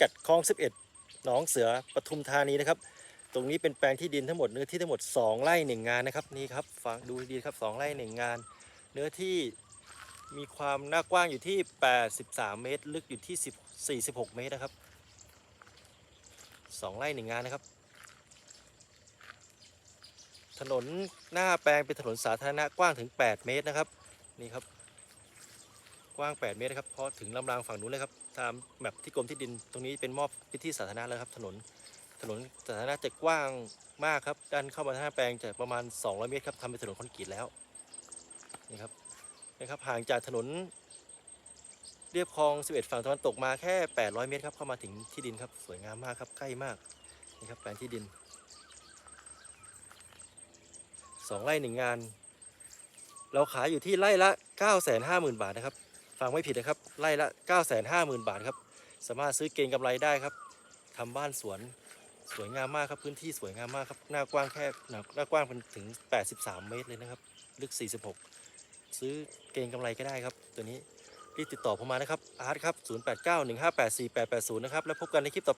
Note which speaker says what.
Speaker 1: กัดคลอง 11 หนองเสือปทุมธานีนะครับ ตรงนี้เป็นแปลงที่ดินทั้งหมดเนื้อที่ทั้งหมด 2 ไร่ 1 งานนะครับนี่ครับฟังดูดีครับ 2 ไร่ 1 งาน เนื้อที่มีความหน้ากว้างอยู่ที่ 83 เมตร ลึกอยู่ที่ 10 46 เมตรนะครับ 2 ไร่ 1 งานนะครับ ถนนหน้าแปลงเป็นถนนสาธารณะกว้างถึง 8 เมตรนะครับนี่ครับ กว้าง 8 เมตรนะครับพอถึงลำรางฝั่งนู้นเลยครับตามแมปที่กรมที่ดินตรงนี้เป็นมอบพื้นที่สาธารณะแล้วครับถนนถนนสาธารณะจะกว้างมากครับดันเข้ามาหน้าแปลงจะประมาณ 200 เมตรครับทำเป็นถนนคอนกรีตแล้วนี่ครับนะครับห่างจากถนนเรียบคลอง 11 ฝั่งตะวันตกมาแค่ 800 เมตรครับเข้ามาถึงที่ดินครับสวยงามมากครับใกล้มากนี่ครับแปลงที่ดินสองไร่หนึ่งงาน เราขายอยู่ที่ไร่ละ 950,000 บาทนะครับ ฟังไม่ผิดนะครับไร่ละ950,000 บาทครับสามารถซื้อเกณฑ์กำไรได้ครับทำบ้านสวนสวยงามมากครับพื้นที่สวยงามมากครับหน้ากว้างแค่หน้ากว้างเป็นถึง 83 เมตรเลยนะครับ ลึก 46 ซื้อเกณฑ์กำไรก็ได้ครับ ตัวนี้รีบติดต่อผมมานะครับอาร์ตครับ 0891584880 นะครับ แล้วพบกันในคลิปต่อ